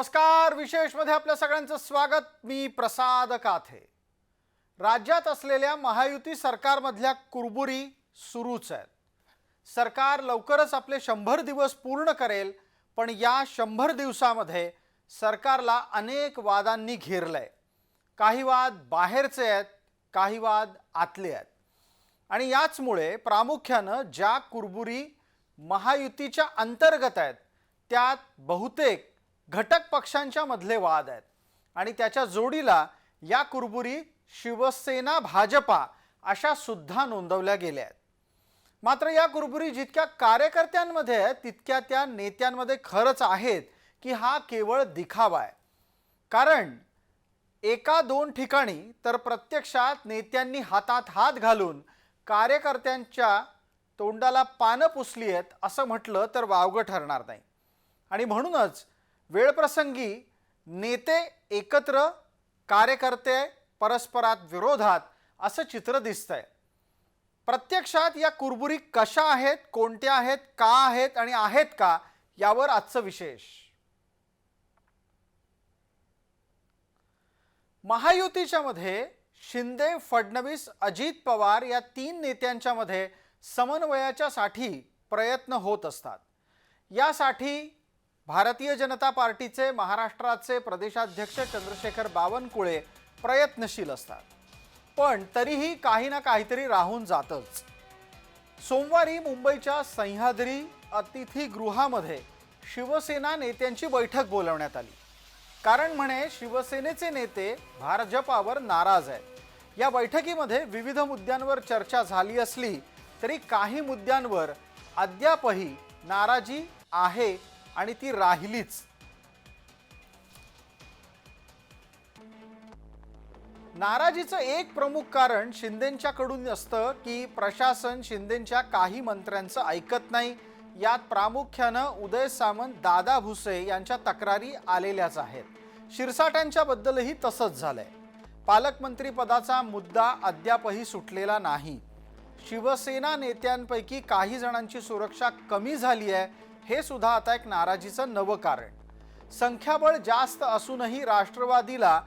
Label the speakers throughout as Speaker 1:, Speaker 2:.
Speaker 1: नमस्कार विशेषमध्ये आपल्या सगळ्यांचं स्वागत. मी प्रसाद काथे. राज्यात असलेल्या महायुती सरकारमधल्या कुरबुरी सुरूच आहेत. सरकार लवकरच आपले शंभर दिवस पूर्ण करेल पण या शंभर दिवसामध्ये सरकारला अनेक वादांनी घेरलंय. काही वाद बाहेरचे आहेत काही वाद आतले आहेत. आणि याचमुळे प्रामुख्यानं ज्या कुरबुरी महायुतीच्या अंतर्गत आहेत त्यात बहुतेक घटक पक्षांच्या मधले वाद आहेत. आणि त्याच्या जोडीला या कुरबुरी शिवसेना भाजपा अशा सुद्धा नोंदवल्या गेल्या आहेत. मात्र या कुरबुरी जितक्या कार्यकर्त्यांमध्ये आहेत तितक्या त्या नेत्यांमध्ये खरंच आहेत की हा केवळ दिखावा आहे. कारण एका दोन ठिकाणी तर प्रत्यक्षात नेत्यांनी हातात हात घालून कार्यकर्त्यांच्या तोंडाला पानं पुसली आहेत असं म्हटलं तर वावगं ठरणार नाही. आणि म्हणूनच वेळप्रसंगी नेते एकत्र कार्यकर्ते परस्परात विरोधात असं चित्र दिसतंय. प्रत्यक्षात या कुरबुरी कशा आहेत कोणत्या आहेत का आहेत आणि आहेत का यावर आजचं विशेष. महायुतीच्या मध्ये शिंदे फडणवीस अजित पवार या तीन नेत्यांच्या मध्ये प्रयत्न होत असतात. यासाठी भारतीय जनता पार्टीचे महाराष्ट्राचे प्रदेशाध्यक्ष चंद्रशेखर बावनकुळे प्रयत्नशील असतात. पण तरीही काही ना काहीतरी राहून जातच. सोमवारी मुंबईच्या सह्याद्री अतिथीगृहामध्ये शिवसेना नेत्यांची बैठक बोलवण्यात आली. कारण म्हणे शिवसेनेचे नेते भाजपावर नाराज आहेत. या बैठकीमध्ये विविध मुद्द्यांवर चर्चा झाली असली तरी काही मुद्द्यांवर अद्यापही नाराजी आहे आणि ती राहिलीच. नाराजीचं एक प्रमुख कारण शिंदेंच्याकडून असतं की प्रशासन शिंदेंच्या काही मंत्र्यांचं ऐकत नाही. यात प्रामुख्यानं उदय सामंत दादा भुसे यांच्या तक्रारी आलेल्याच आहेत. शिरसाट्यांच्या बद्दलही तसंच झालंय. पालकमंत्री पदाचा मुद्दा अद्यापही सुटलेला नाही. शिवसेना नेत्यांपैकी काही जणांची सुरक्षा कमी झाली आहे. हे सुद्धा आता एक नाराजीचं नवं कारण. संख्याबळ जास्त असूनही राष्ट्रवादीला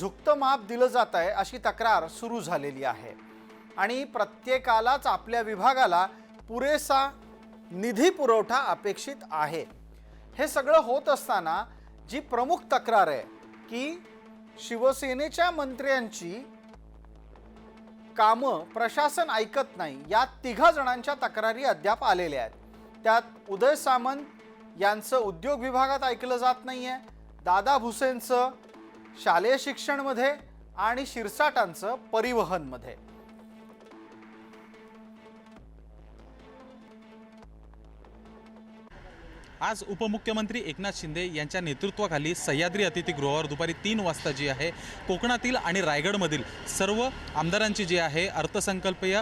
Speaker 1: झुकतं माप दिलं जात आहे अशी तक्रार सुरू झालेली आहे. आणि प्रत्येकालाच आपल्या विभागाला पुरेसा निधी पुरवठा अपेक्षित आहे. हे सगळं होत असताना जी प्रमुख तक्रार आहे की शिवसेनेच्या मंत्र्यांची कामं प्रशासन ऐकत नाही या तिघा जणांच्या तक्रारी अद्याप आलेल्या आहेत. त्यात उदय सामंत यांचं उद्योग विभागात ऐकलं जात नाही आहे दादा भुसेंचं शालेय शिक्षणमध्ये आणि शिरसाटांचं परिवहनमध्ये.
Speaker 2: आज उपमुख्यमंत्री एकनाथ शिंदे यांच्या नेतृत्वाखाली सह्याद्री अतिथीगृहावर दुपारी तीन वाजता जी आहे कोकणातील आणि रायगडमधील सर्व आमदारांची जी आहे अर्थसंकल्पीय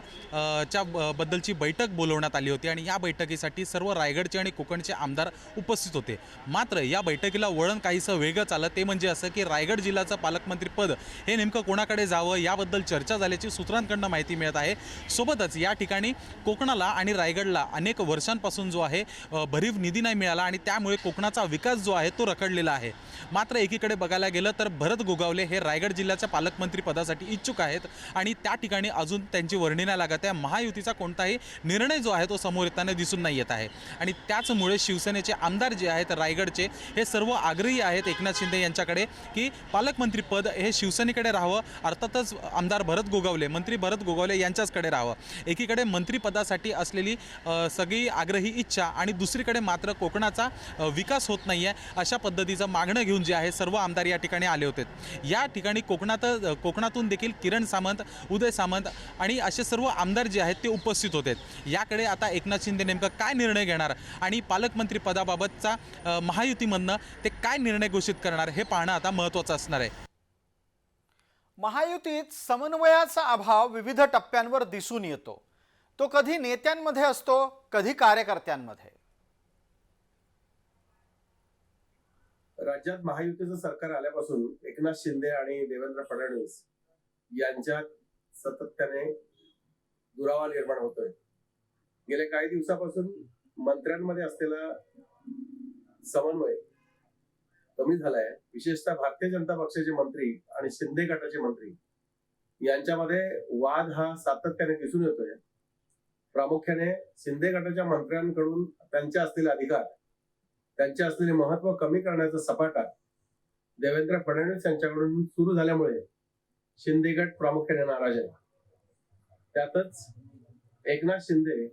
Speaker 2: च्या बद्दलची बैठक बोलवण्यात आली होती आणि या बैठकीसाठी सर्व रायगडचे आणि कोकणचे आमदार उपस्थित होते. मात्र या बैठकीला वळण काहीसं वेगळंच आलं. ते म्हणजे असं की रायगड जिल्ह्याचं पालकमंत्रीपद हे नेमकं कोणाकडे जावं याबद्दल चर्चा झाल्याची सूत्रांकडनं माहिती मिळत आहे. सोबतच या ठिकाणी कोकणाला आणि रायगडला अनेक वर्षांपासून जो आहे भरीव निधी नाही मिळाला आणि त्यामुळे कोकणाचा विकास जो आहे तो रखडलेला आहे. मात्र एकीकडे बघायला गेलं तर भरत गोगावले हे रायगड जिल्ह्याच्या पालकमंत्री पदासाठी इच्छुक आहेत आणि त्या ठिकाणी अजून त्यांची वर्णिना लागत आहे. महायुतीचा कोणताही निर्णय जो आहे तो समोर येताना दिसून नाही येत आहे. आणि त्याचमुळे शिवसेनेचे आमदार जे आहेत रायगडचे हे सर्व आग्रही आहेत एकनाथ शिंदे यांच्याकडे की पालकमंत्री पद हे शिवसेनेकडे राहावं. अर्थातच आमदार भरत गोगावले मंत्री भरत गोगावले यांच्याचकडे राहावं. एकीकडे मंत्रिपदासाठी असलेली सगळी आग्रही इच्छा आणि दुसरीकडे मात्र कोकण कोकणाचा विकास होत नाही आहे अशा पद्धतीचं मागणं घेऊन जे आहे सर्व आमदार या ठिकाणी आले होते. या ठिकाणी कोकणात कोकणातून देखील किरण सामंत उदय सामंत आणि असे सर्व आमदार जे आहेत ते उपस्थित होते. याकडे आता एकनाथ शिंदे नेमकं काय निर्णय घेणार आणि पालकमंत्री पदाबाबतचा महायुतीमधनं ते काय निर्णय घोषित करणार हे पाहणं आता महत्त्वाचं असणार आहे.
Speaker 1: महायुतीत समन्वयाचा अभाव विविध टप्प्यांवर दिसून येतो. तो कधी नेत्यांमध्ये असतो कधी कार्यकर्त्यांमध्ये.
Speaker 3: राज्यात महायुतीचं सरकार आल्यापासून एकनाथ शिंदे आणि देवेंद्र फडणवीस यांच्यात सातत्याने दुरावा निर्माण होतोय. गेल्या काही दिवसापासून मंत्र्यांमध्ये असलेला समन्वय कमी झालाय. विशेषतः भारतीय जनता पक्षाचे मंत्री आणि शिंदे गटाचे मंत्री यांच्यामध्ये वाद हा सातत्याने दिसून येतोय. प्रामुख्याने शिंदे गटाच्या मंत्र्यांकडून त्यांचे असलेले अधिकार त्यांचे असलेले महत्त्व कमी करण्याचा सपाटा देवेंद्र फडणवीस यांच्याकडून सुरू झाल्यामुळे शिंदे गट प्रामुख्याने नाराज आहे त्यातच एकनाथ शिंदे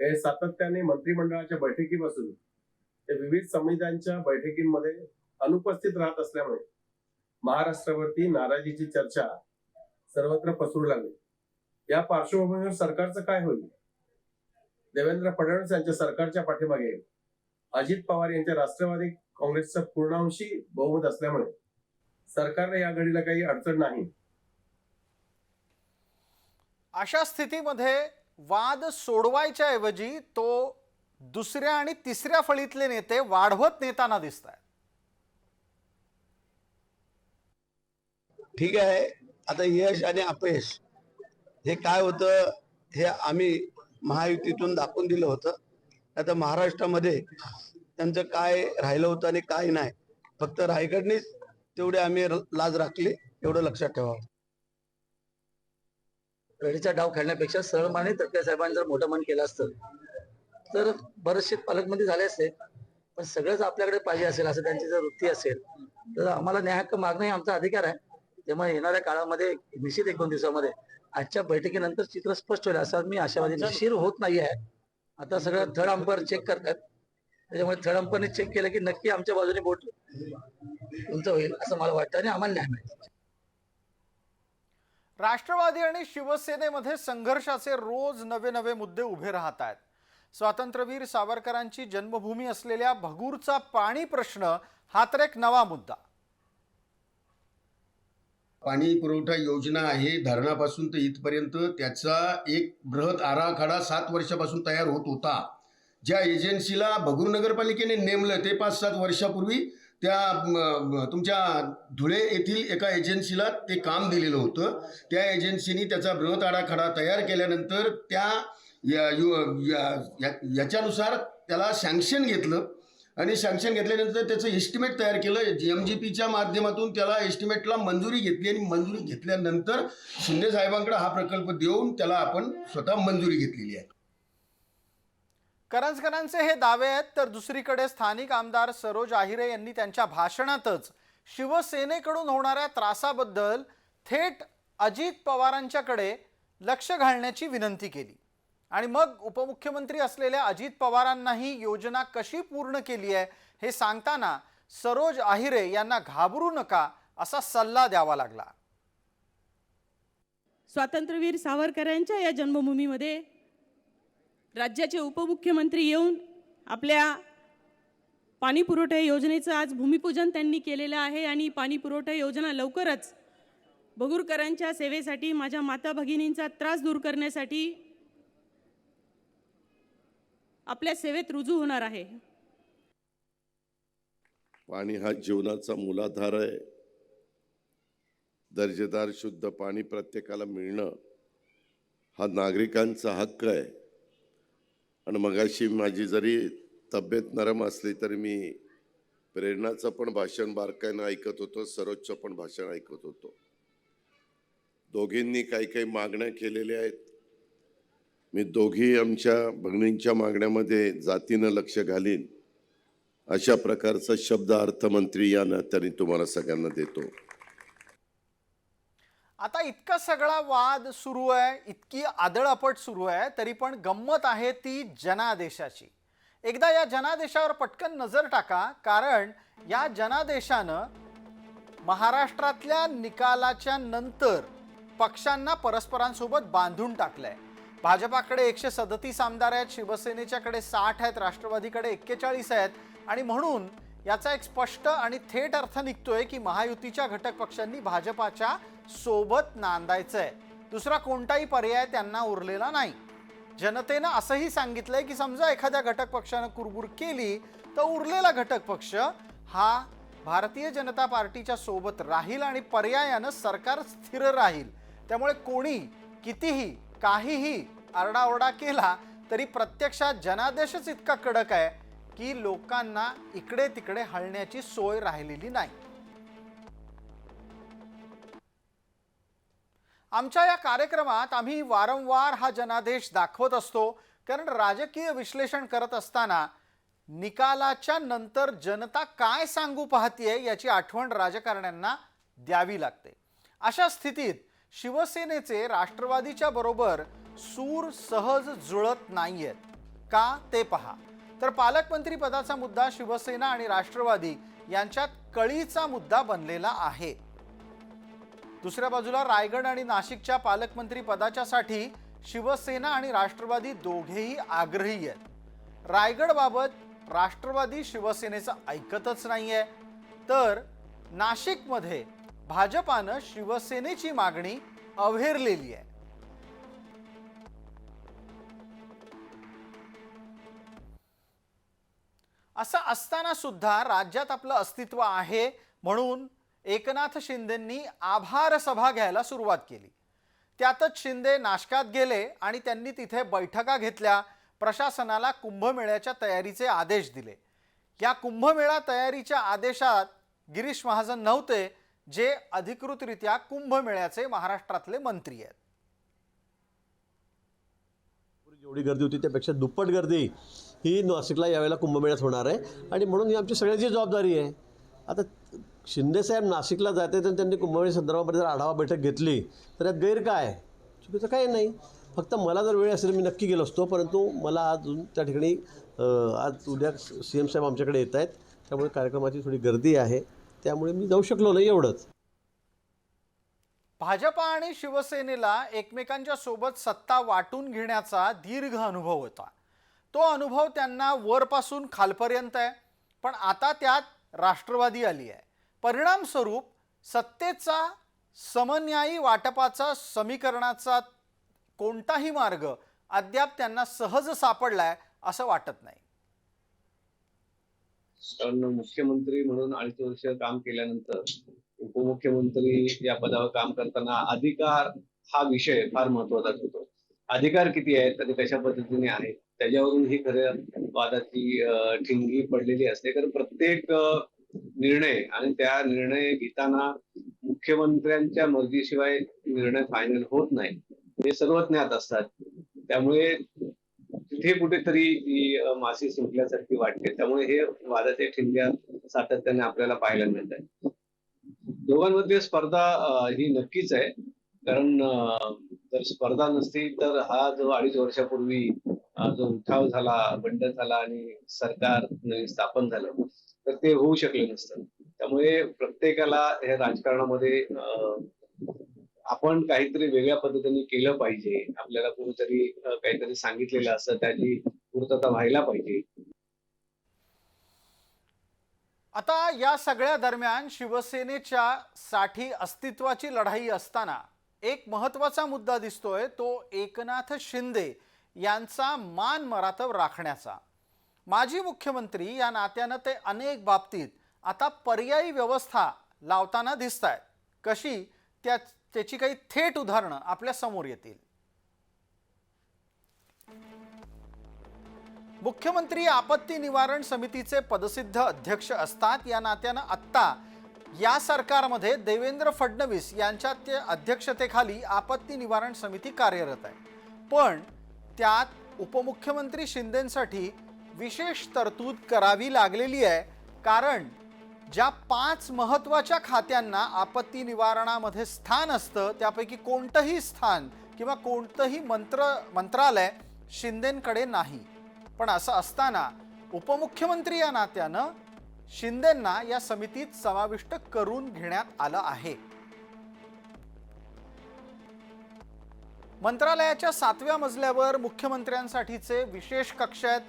Speaker 3: हे सातत्याने मंत्रिमंडळाच्या बैठकीपासून ते विविध समित्यांच्या बैठकींमध्ये अनुपस्थित राहत असल्यामुळे महाराष्ट्रावरती नाराजीची चर्चा सर्वत्र पसरू लागली. या पार्श्वभूमीवर सरकारचं काय होईल? देवेंद्र फडणवीस यांच्या सरकारच्या पाठीमागे अजित पवार यांच्या राष्ट्रवादी काँग्रेसचं पूर्णांशी बहुमत असल्यामुळे सरकारने या घडीला काही अडचण नाही.
Speaker 1: अशा स्थितीमध्ये वाद सोडवायच्या ऐवजी तो दुसऱ्या आणि तिसऱ्या फळीतले नेते वाढवत नेताना दिसत आहेत
Speaker 4: ठीक आहे. आता यश आणि अपयश हे काय होतं हे आम्ही महायुतीतून दाखवून दिलं होतं. आता महाराष्ट्रामध्ये त्यांचं काय राहिलं होतं आणि काय नाही. फक्त रायगडनीच तेवढे आम्ही लाज राखली एवढं लक्षात ठेवावं.
Speaker 5: वेळेचा डाव खेळण्यापेक्षा सरळमाने तटकरे साहेबांनी जर मोठं मन केलं असतं तर बरेचसे पालकमंत्री झाले असते पण सगळंच आपल्याकडे पाहिजे असेल असं त्यांची जर वृत्ती असेल तर आम्हाला न्याय हक्क मागणं हे आमचा अधिकार आहे. त्यामुळे येणाऱ्या काळामध्ये निश्चित एक दोन दिवसामध्ये आजच्या बैठकीनंतर चित्र स्पष्ट होईल असं मी आशावादी शिर होत नाही आहे आता सगळं थर्ड अंपायर चेक करतात. त्याच्यामुळे थर्ड अंपायरने चेक केलं की नक्की आमच्या बाजूने बोट उंच होईल असं मला वाटतं आणि आम्हाला न्याय मिळेल.
Speaker 1: राष्ट्रवादी आणि शिवसेनेमध्ये संघर्षाचे रोज नवे नवे मुद्दे उभे राहत आहेत. स्वातंत्र्यवीर सावरकरांची जन्मभूमी असलेल्या भगूरचा पाणी प्रश्न हा तर एक नवा मुद्दा.
Speaker 6: पाणी पुरवठा योजना आहे. धरणापासून तर इथपर्यंत त्याचा एक बृहत आराखडा सात वर्षापासून तयार होत होता. ज्या एजन्सीला भगूर नगरपालिकेने नेमलं ते पाच सात वर्षापूर्वी त्या तुमच्या धुळे येथील एका एजन्सीला ते काम दिलेलं होतं. त्या एजन्सीनी त्याचा बृहत आराखडा तयार केल्यानंतर त्या या, यु- या- या- याच्यानुसार त्याला सँक्शन घेतलं. आणि सँक्शन घेतल्यानंतर त्याचं एस्टिमेट तयार केलं. एम जी पीच्या माध्यमातून त्याला एस्टिमेटला मंजुरी घेतली आणि मंजुरी घेतल्यानंतर शिंदे साहेबांकडे हा प्रकल्प देऊन त्याला आपण स्वतः मंजुरी घेतलेली आहे.
Speaker 1: करंजकरांचे हे दावे आहेत तर दुसरीकडे स्थानिक आमदार सरोज आहिरे यांनी त्यांच्या भाषणातच शिवसेनेकडून होणाऱ्या त्रासाबद्दल थेट अजित पवारांच्याकडे लक्ष घालण्याची विनंती केली. आणि मग उपमुख्यमंत्री असलेल्या अजित पवारांनाही योजना कशी पूर्ण केली आहे हे सांगताना सरोज आहिरे यांना घाबरू नका असा सल्ला द्यावा लागला.
Speaker 7: स्वातंत्र्यवीर सावरकरांच्या या जन्मभूमीमध्ये राज्याचे उपमुख्यमंत्री येऊन आपल्या पाणी पुरवठा योजनेचं आज भूमिपूजन त्यांनी केलेलं आहे आणि पाणी पुरवठा योजना लवकरच बगुरकरांच्या सेवेसाठी माझ्या माता भगिनींचा त्रास दूर करण्यासाठी आपल्या सेवेत रुजू होणार आहे.
Speaker 8: पाणी हा जीवनाचा मूलाधार आहे. दर्जेदार शुद्ध पाणी प्रत्येकाला मिळणं हा नागरिकांचा हक्क आहे. आणि मगाशी माझी जरी तब्येत नरम असली तरी मी प्रेरणाचं पण भाषण बारकाईनं ऐकत होतो सरोजचं पण भाषण ऐकत होतो. दोघींनी काही काही मागण्या केलेल्या आहेत. मी दोघी आमच्या भगिनींच्या मागण्यामध्ये जातीनं लक्ष घालीन. अशा प्रकारचा शब्द अर्थमंत्री या नात्याने तुम्हाला सगळ्यांना देतो.
Speaker 1: आता इतका सगळा वाद सुरू आहे इतकी आदळापट सुरू आहे तरी पण गंमत आहे ती जनादेशाची. एकदा या जनादेशावर पटकन नजर टाका कारण या जनादेशानं महाराष्ट्रातल्या निकालाच्या नंतर पक्षांना परस्परांसोबत बांधून टाकलंय. भाजपाकडे एकशे सदतीस आमदार आहेत शिवसेनेच्याकडे साठ आहेत राष्ट्रवादीकडे एक्केचाळीस आहेत. आणि म्हणून याचा एक स्पष्ट आणि थेट अर्थ निघतोय की महायुतीच्या घटक पक्षांनी भाजपाच्या सोबत नांदायचं आहे दुसरा कोणताही पर्याय त्यांना उरलेला नाही. जनतेनं असंही सांगितलंय की समजा एखाद्या घटक पक्षानं कुरबुर केली तर उरलेला घटक पक्ष हा भारतीय जनता पार्टीच्या सोबत राहील आणि पर्यायानं सरकार स्थिर राहील. त्यामुळे कोणी कितीही काहीही आरडाओरडा केला तरी प्रत्यक्षात जनादेशच इतका कडक आहे की लोकांना इकडे तिकडे हलण्याची सोय राहिलेली नाही. आमच्या या कार्यक्रमात आम्ही वारंवार हा जनादेश दाखवत असतो कारण राजकीय विश्लेषण करत असताना निकालाच्या नंतर जनता काय सांगू पाहतीये याची आठवण राजकारण्यांना द्यावी लागते. अशा स्थितीत शिवसेनेचे राष्ट्रवादीच्या बरोबर सूर सहज जुळत नाहीयेत. का ते पहा. तर पालकमंत्री पदाचा मुद्दा शिवसेना आणि राष्ट्रवादी यांच्यात कळीचा मुद्दा बनलेला आहे. दुसऱ्या बाजूला रायगड आणि नाशिकच्या पालकमंत्री पदाच्यासाठी शिवसेना आणि राष्ट्रवादी दोघेही आग्रही आहेत. रायगडबाबत राष्ट्रवादी शिवसेनेचं ऐकतच नाहीये. तर नाशिकमध्ये भाजपानं शिवसेनेची मागणी अवहेरलेली आहे. असं असताना सुद्धा राज्यात आपलं अस्तित्व आहे म्हणून एकनाथ शिंदेंनी आभार सभा घ्यायला सुरुवात केली. त्यातच शिंदे नाशकात गेले आणि त्यांनी तिथे बैठका घेतल्या प्रशासनाला कुंभमेळ्याच्या तयारीचे आदेश दिले. या कुंभमेळा तयारीच्या आदेशात गिरीश महाजन नव्हते जे अधिकृतरित्या कुंभमेळ्याचे महाराष्ट्रातले मंत्री आहेत.
Speaker 9: जेवढी गर्दी होती त्यापेक्षा दुप्पट गर्दी ही नाशिकला यावेळेला कुंभमेळ्यात होणार आहे. आणि म्हणून ही आमची सगळ्यांची जबाबदारी आहे. आता शिंदेसाहेब नाशिकला जाते तर त्यांनी कुंभमेळ्या संदर्भामध्ये जर आढावा बैठक घेतली तर यात गैर काय? चुकीचं काही नाही. फक्त मला जर वेळ असेल मी नक्की गेलो असतो. परंतु मला अजून त्या ठिकाणी आज उद्या सी एम साहेब आमच्याकडे येत आहेत. त्यामुळे कार्यक्रमाची थोडी गर्दी आहे. त्यामुळे मी जाऊ शकलो नाही एवढंच.
Speaker 1: भाजपा आणि शिवसेनेला एकमेकांच्या सोबत सत्ता वाटून घेण्याचा दीर्घ अनुभव होता. तो अनुभव त्यांना वरपासून खालपर्यंत आहे. पण आता त्यात राष्ट्रवादी आली आहे. परिणामस्वरूप सत्तेचा समन्यायी वाटपाचा समीकरणाचा कोणताही मार्ग अद्याप त्यांना सहज सापडलाय असं वाटत नाही.
Speaker 10: कारण मुख्यमंत्री म्हणून अडीच वर्ष काम केल्यानंतर उपमुख्यमंत्री या पदावर काम करताना अधिकार हा विषय फार महत्त्वाचा होतो अधिकार किती आहेत आणि कशा पद्धतीने आहेत त्याच्यावरून ही खऱ्या वादाची ठिंगी ठिणगी पडलेली असते. कारण प्रत्येक निर्णय आणि त्या निर्णय घेताना मुख्यमंत्र्यांच्या मर्जीशिवाय निर्णय फायनल होत नाही. हे सर्व ज्ञात असतात. त्यामुळे इथे कुठेतरी ही मासे शिंपल्यासारखी सुटल्यासारखी वाटते. त्यामुळे हे वादाच्या ठिणग्या सातत्याने आपल्याला पाहायला मिळत आहे दोघांमध्ये स्पर्धा ही नक्कीच आहे. कारण जर स्पर्धा नसती तर हा जो अडीच वर्षापूर्वी जो उठाव झाला बंड झाला आणि सरकार नवीन स्थापन झालं तर ते होऊ शकले नसतं. त्यामुळे प्रत्येकाला हे राजकारणामध्ये आपण काहीतरी वेगळ्या पद्धतीने केलं पाहिजे. आपल्याला कोणीतरी काहीतरी सांगितलेलं असं त्याची पूर्तता व्हायला पाहिजे.
Speaker 1: आता या सगळ्या दरम्यान शिवसेनेच्या साठी अस्तित्वाची लढाई असताना एक महत्त्वाचा मुद्दा दिसतोय तो एकनाथ शिंदे यांचा मान मरातब राखण्याचा. माजी मुख्यमंत्री या नात्यानं ते अनेक बाबतीत आता पर्यायी व्यवस्था लावताना दिसत आहेत कशी? त्या त्याची काही थेट उदाहरणं आपल्यासमोर येतील. मुख्यमंत्री आपत्ती निवारण समितीचे पदसिद्ध अध्यक्ष असतात. या नात्यानं आत्ता या सरकारमध्ये देवेंद्र फडणवीस यांच्या ते अध्यक्षतेखाली आपत्ती निवारण समिती कार्यरत आहे. पण त्यात उपमुख्यमंत्री शिंदेसाठी विशेष तरतूद करावी लागलेली आहे. कारण ज्या पाच महत्त्वाच्या खात्यांना आपत्ती निवारणामध्ये स्थान असतं त्यापैकी कोणतंही स्थान किंवा कोणतंही मंत्र मंत्रालय शिंदेंकडे नाही. पण असं असताना उपमुख्यमंत्री या नात्यानं शिंदेंना या समितीत समाविष्ट करून घेण्यात आलं आहे. मंत्रालयाच्या सातव्या मजल्यावर मुख्यमंत्र्यांसाठीचे विशेष कक्ष आहेत.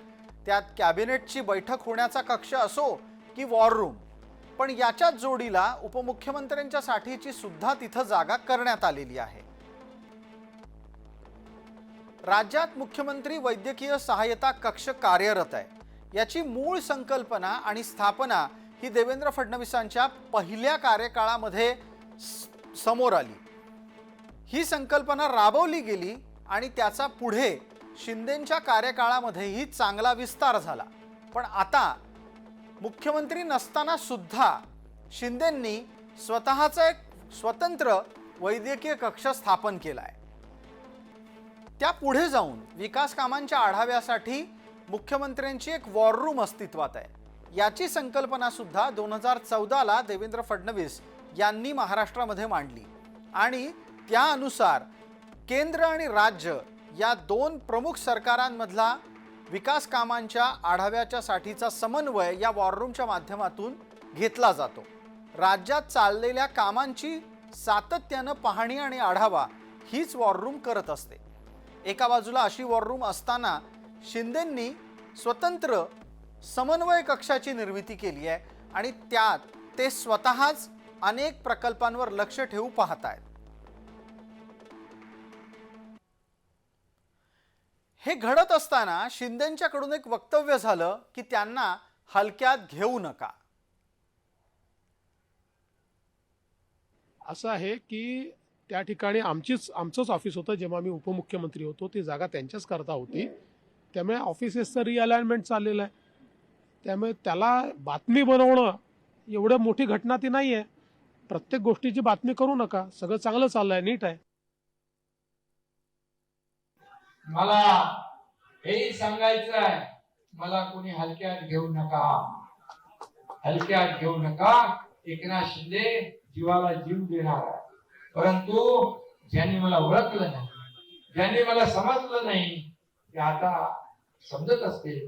Speaker 1: त्यात कॅबिनेटची बैठक होण्याचा कक्ष असो की वॉर रूम. पण याच्याच जोडीला उपमुख्यमंत्र्यांच्या साठीची सुद्धा तिथं जागा करण्यात आलेली आहे. राज्यात मुख्यमंत्री वैद्यकीय सहाय्यता कक्ष कार्यरत आहे. याची मूळ संकल्पना आणि स्थापना ही देवेंद्र फडणवीसांच्या पहिल्या कार्यकाळामध्ये स- समोर आली. ही संकल्पना राबवली गेली आणि त्याचा पुढे शिंदेंच्या कार्यकाळामध्येही चांगला विस्तार झाला. पण आता मुख्यमंत्री नसताना सुद्धा शिंदेंनी स्वतःचा एक स्वतंत्र वैद्यकीय कक्ष स्थापन केलाय. त्या पुढे जाऊन विकास कामांच्या आढाव्यासाठी मुख्यमंत्र्यांची एक वॉर रूम अस्तित्वात आहे. याची संकल्पना सुद्धा दोन हजार चौदाला देवेंद्र फडणवीस यांनी महाराष्ट्रामध्ये मांडली. आणि त्यानुसार केंद्र आणि राज्य या दोन प्रमुख सरकारांमधला विकास कामांच्या आढाव्याच्या साठीचा समन्वय या वॉररूमच्या माध्यमातून घेतला जातो. राज्यात चाललेल्या कामांची सातत्यानं पाहणी आणि आढावा हीच वॉररूम करत असते. एका बाजूला अशी वॉररूम असताना शिंदेंनी स्वतंत्र समन्वय कक्षाची निर्मिती केली आहे आणि त्यात ते स्वतःच अनेक प्रकल्पांवर लक्ष ठेवू पाहत आहेत हे घडत असताना शिंदेंच्याकडून एक वक्तव्य झालं की त्यांना हलक्यात घेऊ नका.
Speaker 11: असं आहे की त्या ठिकाणी आमचीच आमचंच ऑफिस होतं. जेव्हा मी उपमुख्यमंत्री होतो ती जागा त्यांच्याच करता होती. त्यामुळे ऑफिसेसचं रिअलाइनमेंट चाललेलं आहे. त्यामुळे त्याला बातमी बनवणं एवढं मोठी घटना ती नाही आहे प्रत्येक गोष्टीची बातमी करू नका. सगळं चांगलं चाललंय नीट आहे.
Speaker 12: मला हेही सांगायचं आहे मला कोणी हलक्यात घेऊ नका. हलक्यात घेऊ नका. एकनाथ शिंदे जीवाला जीव देणार आहे. परंतु ज्यांनी मला ओळखलं नाही ज्यांनी मला समजलं नाही ते आता समजत असते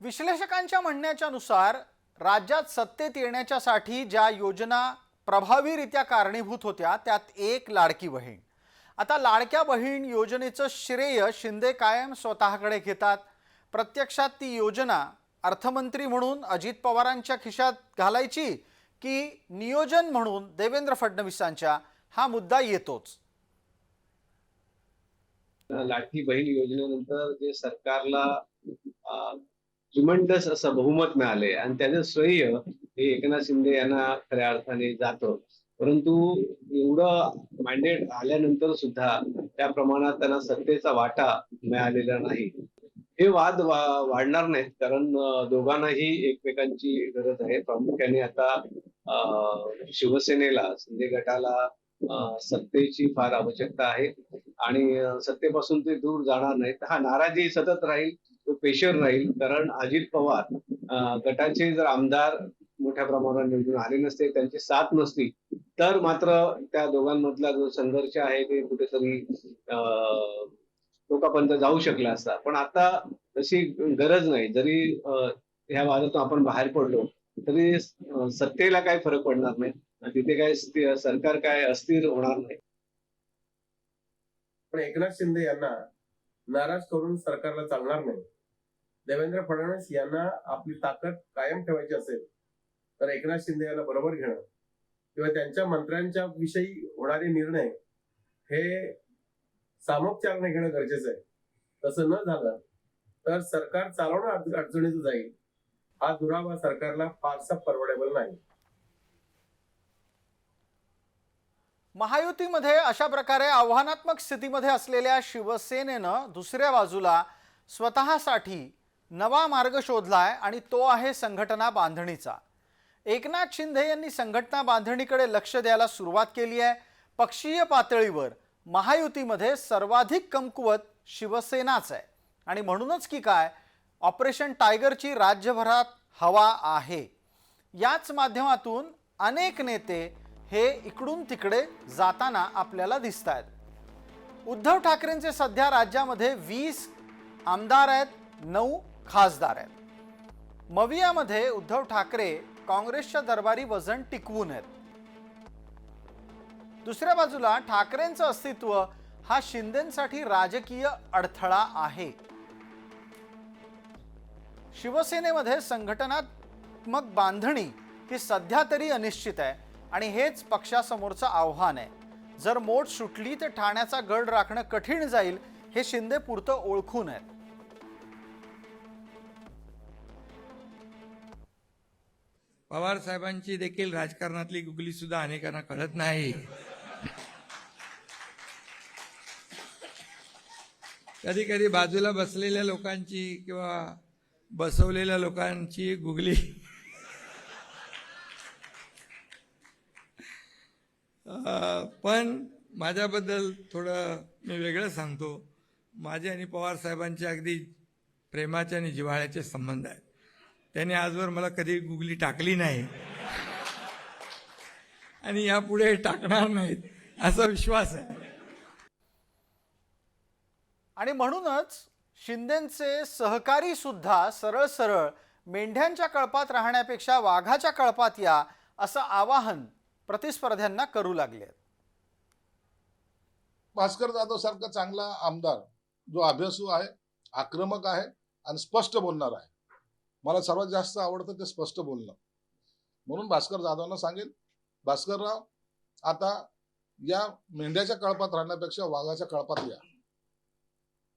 Speaker 1: विश्लेषकांच्या म्हणण्याच्या नुसार राज्यात सत्तेत येण्याच्यासाठी ज्या योजना प्रभावीरित्या कारणीभूत होत्या त्यात एक लाडकी बहीण. आता लाडक्या बहीण योजनेचं श्रेय शिंदे कायम स्वतःकडे घेतात. प्रत्यक्षात ती योजना अर्थमंत्री म्हणून अजित पवारांच्या खिशात घालायची की नियोजन म्हणून देवेंद्र फडणवीसांच्या हा मुद्दा येतोच.
Speaker 10: लाठी बहीण योजनेनंतर जे सरकारला असं बहुमत मिळाले आणि त्याचं श्रेय हे एकनाथ शिंदे यांना खऱ्या अर्थाने जातं. परंतु एवढं मॅन्डेट आल्यानंतर सुद्धा त्या प्रमाणात त्यांना सत्तेचा वाटा मिळालेला नाही. हे वाद वा- वाढणार नाहीत कारण दोघांनाही एकमेकांची गरज आहे. प्रामुख्याने आता शिवसेनेला शिंदे गटाला सत्तेची फार आवश्यकता आहे. आणि सत्तेपासून ते दूर जाणार नाहीत. हा नाराजी सतत राहील तो पेशर राहील. कारण अजित पवार गटाचे जर आमदार मोठ्या प्रमाणावर निवडून आले नसते त्यांची साथ नसती तर मात्र त्या दोघांमधला जो संघर्ष आहे ते कुठेतरी अं, लोकांपर्यंत जाऊ शकला असता. पण आता तशी गरज नाही. जरी ह्या वादातून आपण बाहेर पडलो तरी सत्तेला काही फरक पडणार नाही. तिथे काय सरकार काय अस्थिर होणार नाही.
Speaker 3: पण एकनाथ शिंदे यांना नाराज करून सरकारला चालणार नाही. देवेंद्र फडणवीस यांना आपली ताकद कायम ठेवायची असेल तर एकनाथ शिंदे यांना बरोबर घेणं. किंवा त्यांच्या मंत्र्यांच्या विषयी होणारे निर्णय हे सामोपचारने घेणं गरजेचं आहे. तसं न झालं तर सरकार चालवणं अडचणीचं जाईल. हा दुरावा सरकारला फारसा परवडेबल नाही.
Speaker 1: महायुतीमध्ये अशा प्रकारे आव्हानात्मक स्थितीमध्ये असलेल्या शिवसेनेनं दुसऱ्या बाजूला स्वतःसाठी नवा मार्ग शोधलाय आणि तो आहे संघटना बांधणीचा. एकनाथ शिंदे यांनी संघटना बांधणीकडे लक्ष द्यायला सुरुवात केली आहे. पक्षीय पातळीवर महायुतीमध्ये सर्वाधिक कमकुवत शिवसेनाच आहे. आणि म्हणूनच की काय ऑपरेशन टायगरची राज्यभरात हवा आहे. याच माध्यमातून अनेक नेते हे इकडून तिकडे जाताना आपल्याला दिसत आहेत उद्धव ठाकरेंचे सध्या राज्यामध्ये वीस आमदार आहेत नऊ खासदार आहेत. मवियामध्ये उद्धव ठाकरे काँग्रेसच्या दरबारी वजन टिकवून आहेत. दुसऱ्या बाजूला ठाकरेंचं अस्तित्व हा शिंदेसाठी राजकीय अडथळा आहे. शिवसेनेमध्ये संघटनात्मक बांधणी ही सध्या तरी अनिश्चित आहे आणि हेच पक्षासमोरचं आव्हान आहे. जर मोठ सुटली तर ठाण्याचा गड राखणं कठीण जाईल हे शिंदे पुरतं ओळखून आहेत.
Speaker 12: पवार साहेबांची देखील राजकारणातली गुगली सुद्धा अनेकांना कळत नाही.
Speaker 8: कधी कधी बाजूला बसलेल्या लोकांची किंवा बसवलेल्या लोकांची गुगली. पण माझ्याबद्दल थोडं मी वेगळं सांगतो. माझे आणि पवार साहेबांचे अगदी प्रेमाचे आणि जिव्हाळ्याचे संबंध आहेत. त्यांनी आजवर मला कधी गुगली टाकली नाही. आणि यापुढे टाकणार नाहीत असा विश्वास आहे.
Speaker 1: आणि म्हणूनच शिंदेचे सहकारी सुद्धा सरळ सरळ मेंढ्यांच्या कळपात राहण्यापेक्षा वाघाच्या कळपात या असं आवाहन प्रतिस्पर्ध्यांना करू लागले.
Speaker 13: भास्कर जाधव सारखा चांगला आमदार जो अभ्यासू आहे आक्रमक आहे आणि स्पष्ट बोलणार आहे. मला सर्वात जास्त आवडतं ते स्पष्ट बोलणं. म्हणून भास्कर जाधवना सांगेल भास्करराव आता या मेंढ्याच्या कळपात राहण्यापेक्षा वाघाच्या कळपात या.